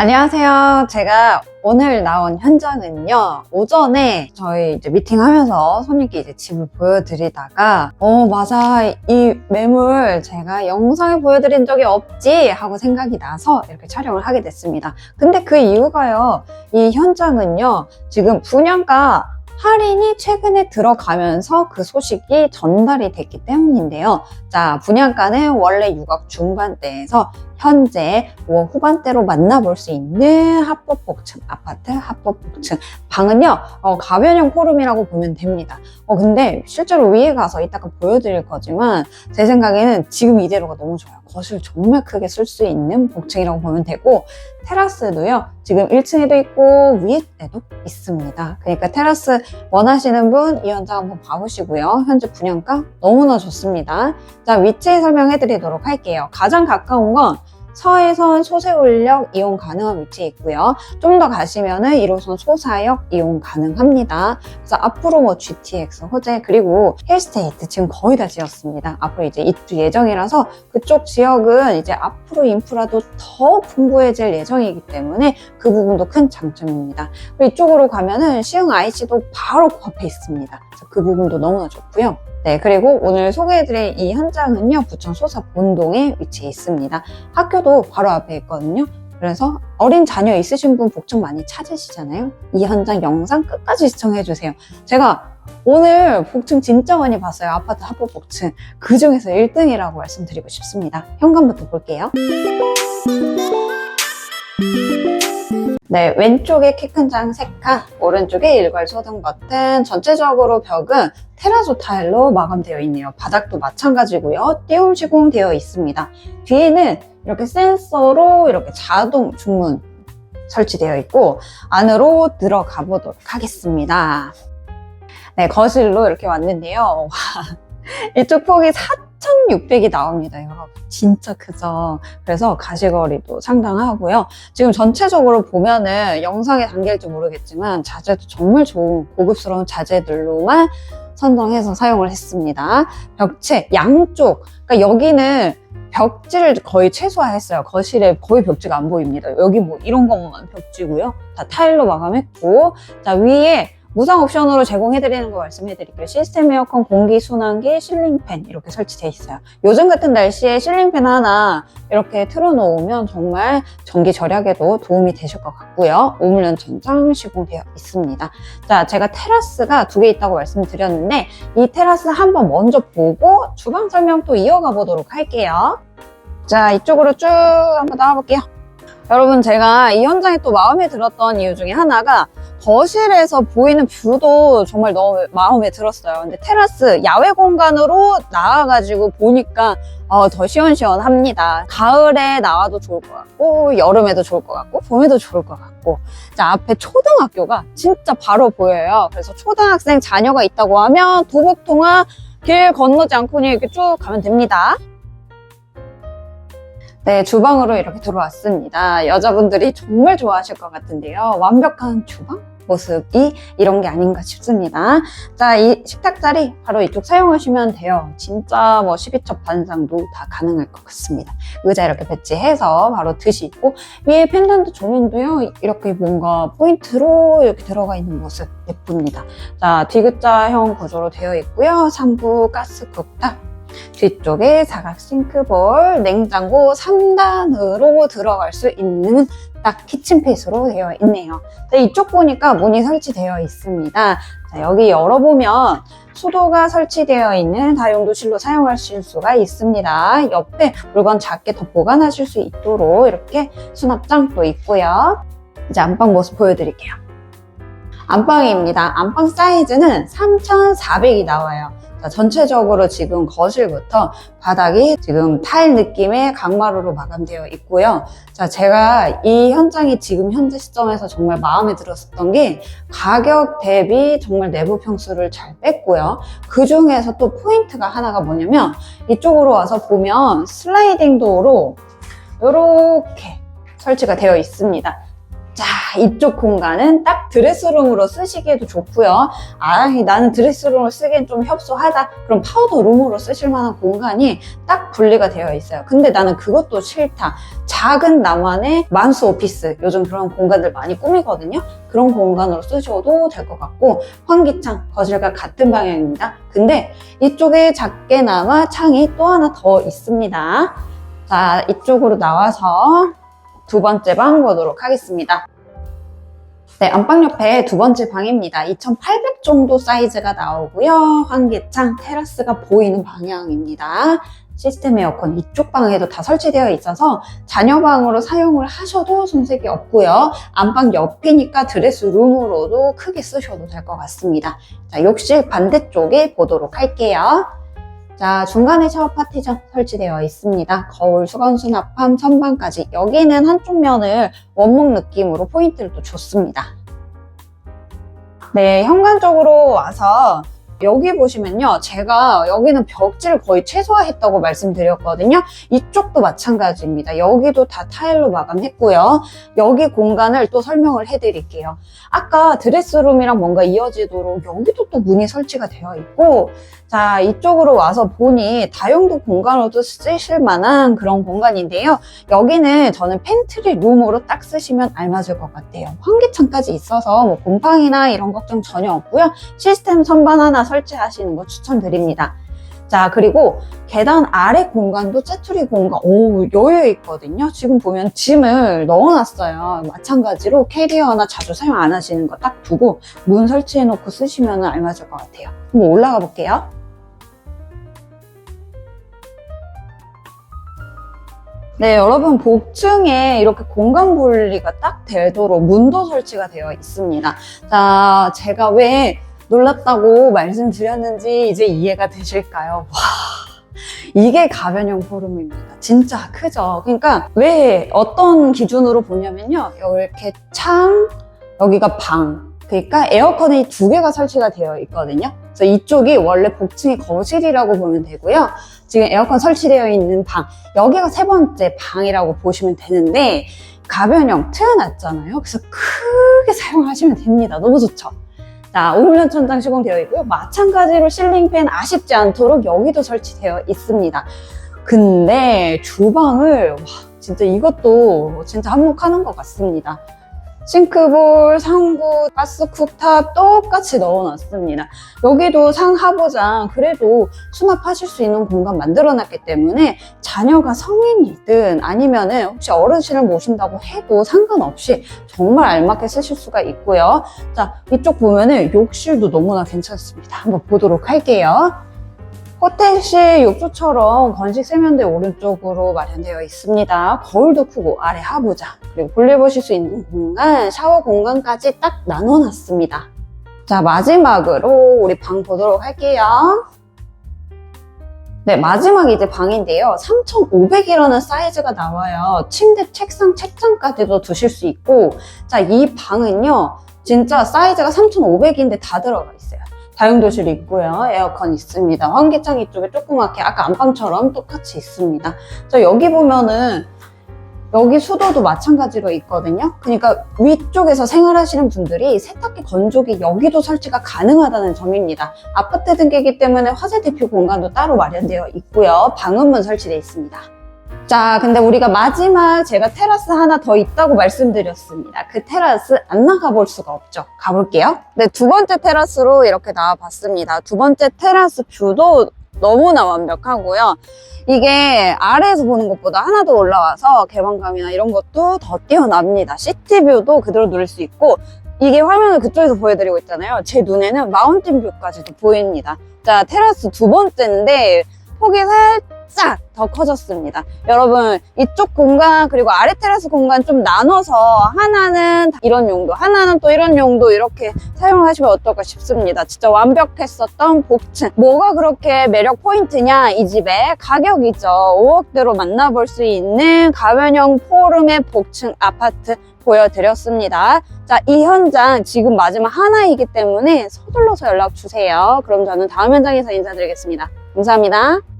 안녕하세요. 제가 오늘 나온 현장은요, 오전에 저희 이제 미팅하면서 손님께 이제 집을 보여드리다가, 어, 맞아. 이 매물 제가 영상에 보여드린 적이 없지 하고 생각이 나서 이렇게 촬영을 하게 됐습니다. 근데 그 이유가요, 이 현장은요, 지금 분양가 할인이 최근에 들어가면서 그 소식이 전달이 됐기 때문인데요. 자, 분양가는 원래 6억 중반대에서 현재 5억 후반대로 만나볼 수 있는 합법 복층 아파트 합법 복층 방은요 어, 가변형 포름이라고 보면 됩니다. 어 근데 실제로 위에 가서 이따가 보여드릴 거지만 제 생각에는 지금 이대로가 너무 좋아요. 거실 정말 크게 쓸 수 있는 복층이라고 보면 되고 테라스도요 지금 1층에도 있고 위에도 있습니다. 그러니까 테라스 원하시는 분 이 현장 한번 봐보시고요. 현재 분양가 너무나 좋습니다. 자 위치 설명해 드리도록 할게요. 가장 가까운 건 서해선 소세울역 이용 가능한 위치에 있고요. 좀 더 가시면은 1호선 소사역 이용 가능합니다. 그래서 앞으로 뭐 GTX, 호재 그리고 힐스테이트 지금 거의 다 지었습니다. 앞으로 이제 입주 예정이라서 그쪽 지역은 이제 앞으로 인프라도 더 풍부해질 예정이기 때문에 그 부분도 큰 장점입니다. 이쪽으로 가면은 시흥 IC도 바로 그 앞에 있습니다. 그래서 그 부분도 너무나 좋고요. 네, 그리고 오늘 소개해드릴 이 현장은요, 부천 소사 본동에 위치해 있습니다. 학교도 바로 앞에 있거든요. 그래서 어린 자녀 있으신 분 복층 많이 찾으시잖아요. 이 현장 영상 끝까지 시청해주세요. 제가 오늘 복층 진짜 많이 봤어요. 아파트 합법 복층. 그 중에서 1등이라고 말씀드리고 싶습니다. 현관부터 볼게요. 네, 왼쪽에 키 큰 장 3칸, 오른쪽에 일괄 소등 버튼, 전체적으로 벽은 테라조 타일로 마감되어 있네요. 바닥도 마찬가지고요. 띄움 시공되어 있습니다. 뒤에는 이렇게 센서로 이렇게 자동 중문 설치되어 있고 안으로 들어가 보도록 하겠습니다. 네, 거실로 이렇게 왔는데요. 와, 이쪽 폭이 4,600이 나옵니다, 여러분. 진짜 크죠? 그래서 가시거리도 상당하고요. 지금 전체적으로 보면은 영상에 담길지 모르겠지만 자재도 정말 좋은 고급스러운 자재들로만 선정해서 사용을 했습니다. 벽체 양쪽, 그러니까 여기는 벽지를 거의 최소화했어요. 거실에 거의 벽지가 안 보입니다. 여기 뭐 이런 것만 벽지고요. 다 타일로 마감했고, 자 위에 무상 옵션으로 제공해드리는 거 말씀해드릴게요. 시스템 에어컨, 공기 순환기, 실링팬 이렇게 설치되어 있어요. 요즘 같은 날씨에 실링팬 하나 이렇게 틀어놓으면 정말 전기 절약에도 도움이 되실 것 같고요. 우물연 천장 시공되어 있습니다. 자, 제가 테라스가 두 개 있다고 말씀드렸는데 이 테라스 한번 먼저 보고 주방 설명 또 이어가 보도록 할게요. 자, 이쪽으로 쭉 한번 나와볼게요. 여러분 제가 이 현장에 또 마음에 들었던 이유 중에 하나가 거실에서 보이는 뷰도 정말 너무 마음에 들었어요. 근데 테라스 야외 공간으로 나와가지고 보니까 어, 더 시원시원합니다. 가을에 나와도 좋을 것 같고 여름에도 좋을 것 같고 봄에도 좋을 것 같고 자 앞에 초등학교가 진짜 바로 보여요. 그래서 초등학생 자녀가 있다고 하면 도곡통화 길 건너지 않고 이렇게 쭉 가면 됩니다. 네, 주방으로 이렇게 들어왔습니다. 여자분들이 정말 좋아하실 것 같은데요. 완벽한 주방? 모습이 이런 게 아닌가 싶습니다. 자, 이 식탁 자리 바로 이쪽 사용하시면 돼요. 진짜 뭐 12첩 반상도 다 가능할 것 같습니다. 의자 이렇게 배치해서 바로 드시고 위에 펜던트 조명도요. 이렇게 뭔가 포인트로 이렇게 들어가 있는 모습 예쁩니다. 자, 디귿자형 구조로 되어 있고요. 상부 가스 쿡탑 뒤쪽에 사각 싱크볼, 냉장고 3단으로 들어갈 수 있는 딱 키친핏으로 되어 있네요. 자, 이쪽 보니까 문이 설치되어 있습니다. 자, 여기 열어보면 수도가 설치되어 있는 다용도실로 사용하실 수가 있습니다. 옆에 물건 작게 더 보관하실 수 있도록 이렇게 수납장도 있고요. 이제 안방 모습 보여드릴게요. 안방입니다. 안방 사이즈는 3,400이 나와요. 자, 전체적으로 지금 거실부터 바닥이 지금 타일 느낌의 강마루로 마감되어 있고요. 자, 제가 이 현장이 지금 현재 시점에서 정말 마음에 들었었던 게 가격 대비 정말 내부 평수를 잘 뺐고요. 그 중에서 또 포인트가 하나가 뭐냐면 이쪽으로 와서 보면 슬라이딩 도어로 이렇게 설치가 되어 있습니다. 자, 이쪽 공간은 딱 드레스룸으로 쓰시기에도 좋고요. 아, 나는 드레스룸으로 쓰기엔 좀 협소하다. 그럼 파우더룸으로 쓰실 만한 공간이 딱 분리가 되어 있어요. 근데 나는 그것도 싫다. 작은 나만의 만수 오피스, 요즘 그런 공간들 많이 꾸미거든요. 그런 공간으로 쓰셔도 될 것 같고, 환기창, 거실과 같은 방향입니다. 근데 이쪽에 작게나마 창이 또 하나 더 있습니다. 자, 이쪽으로 나와서 두 번째 방 보도록 하겠습니다. 네, 안방 옆에 두 번째 방입니다. 2800 정도 사이즈가 나오고요. 환기창, 테라스가 보이는 방향입니다. 시스템 에어컨 이쪽 방에도 다 설치되어 있어서 자녀 방으로 사용을 하셔도 손색이 없고요. 안방 옆이니까 드레스룸으로도 크게 쓰셔도 될 것 같습니다. 자, 욕실 반대쪽에 보도록 할게요. 자, 중간에 샤워 파티션 설치되어 있습니다. 거울, 수건, 수납함, 선반까지. 여기는 한쪽 면을 원목 느낌으로 포인트를 또 줬습니다. 네, 현관쪽으로 와서 여기 보시면요. 제가 여기는 벽지를 거의 최소화했다고 말씀드렸거든요. 이쪽도 마찬가지입니다. 여기도 다 타일로 마감했고요. 여기 공간을 또 설명을 해드릴게요. 아까 드레스룸이랑 뭔가 이어지도록 여기도 또 문이 설치가 되어 있고 자 이쪽으로 와서 보니 다용도 공간으로도 쓰실 만한 그런 공간인데요. 여기는 저는 팬트리 룸으로 딱 쓰시면 알맞을 것 같아요. 환기창까지 있어서 뭐 곰팡이나 이런 걱정 전혀 없고요. 시스템 선반 하나 설치하시는 거 추천드립니다. 자, 그리고 계단 아래 공간도 짜투리 공간, 오, 여유 있거든요. 지금 보면 짐을 넣어놨어요. 마찬가지로 캐리어나 자주 사용 안 하시는 거 딱 두고 문 설치해 놓고 쓰시면 알맞을 것 같아요. 한번 올라가 볼게요. 네, 여러분 복층에 이렇게 공간 분리가 딱 되도록 문도 설치가 되어 있습니다. 자, 제가 왜 놀랐다고 말씀드렸는지 이제 이해가 되실까요? 와, 이게 가변형 포름입니다. 진짜 크죠? 그러니까 왜 어떤 기준으로 보냐면요. 이렇게 창, 여기가 방. 그러니까 에어컨이 두 개가 설치가 되어 있거든요. 그래서 이쪽이 원래 복층이 거실이라고 보면 되고요. 지금 에어컨 설치되어 있는 방, 여기가 세 번째 방이라고 보시면 되는데 가변형 트여놨잖아요. 그래서 크게 사용하시면 됩니다. 너무 좋죠? 자, 오물련 천장 시공되어 있고요. 마찬가지로 실링팬 아쉽지 않도록 여기도 설치되어 있습니다. 근데 주방을 와, 진짜 이것도 진짜 한몫하는 것 같습니다. 싱크볼, 상부, 가스 쿡탑 똑같이 넣어놨습니다. 여기도 상하부장 그래도 수납하실 수 있는 공간 만들어놨기 때문에 자녀가 성인이든 아니면은 혹시 어르신을 모신다고 해도 상관없이 정말 알맞게 쓰실 수가 있고요. 자, 이쪽 보면은 욕실도 너무나 괜찮습니다. 한번 보도록 할게요. 호텔식 욕조처럼 건식 세면대 오른쪽으로 마련되어 있습니다. 거울도 크고 아래 하부장 그리고 볼일 보실 수 있는 공간, 샤워 공간까지 딱 나눠놨습니다. 자 마지막으로 우리 방 보도록 할게요. 네, 마지막 이제 방인데요. 3,500이라는 사이즈가 나와요. 침대, 책상, 책장까지도 두실 수 있고, 자, 이 방은요, 진짜 사이즈가 3,500인데 다 들어가 있어요. 다용도실 있고요. 에어컨 있습니다. 환기창 이쪽에 조그맣게 아까 안방처럼 똑같이 있습니다. 자, 여기 보면은 여기 수도도 마찬가지로 있거든요. 그러니까 위쪽에서 생활하시는 분들이 세탁기 건조기 여기도 설치가 가능하다는 점입니다. 아파트 등기이기 때문에 화재 대피 공간도 따로 마련되어 있고요. 방음문 설치되어 있습니다. 자, 근데 우리가 마지막 제가 테라스 하나 더 있다고 말씀드렸습니다. 그 테라스 안 나가볼 수가 없죠. 가볼게요. 네, 두 번째 테라스로 이렇게 나와봤습니다. 두 번째 테라스 뷰도 너무나 완벽하고요. 이게 아래에서 보는 것보다 하나 더 올라와서 개방감이나 이런 것도 더 뛰어납니다. 시티뷰도 그대로 누릴 수 있고 이게 화면을 그쪽에서 보여드리고 있잖아요. 제 눈에는 마운틴 뷰까지도 보입니다. 자, 테라스 두 번째인데 폭이 살짝 더 커졌습니다. 여러분 이쪽 공간 그리고 아래 테라스 공간 좀 나눠서 하나는 이런 용도 하나는 또 이런 용도 이렇게 사용하시면 어떨까 싶습니다. 진짜 완벽했었던 복층 뭐가 그렇게 매력 포인트냐 이 집의 가격이죠. 5억대로 만나볼 수 있는 가변형 포름의 복층 아파트 보여드렸습니다. 자, 이 현장 지금 마지막 하나이기 때문에 서둘러서 연락 주세요. 그럼 저는 다음 현장에서 인사드리겠습니다. 감사합니다.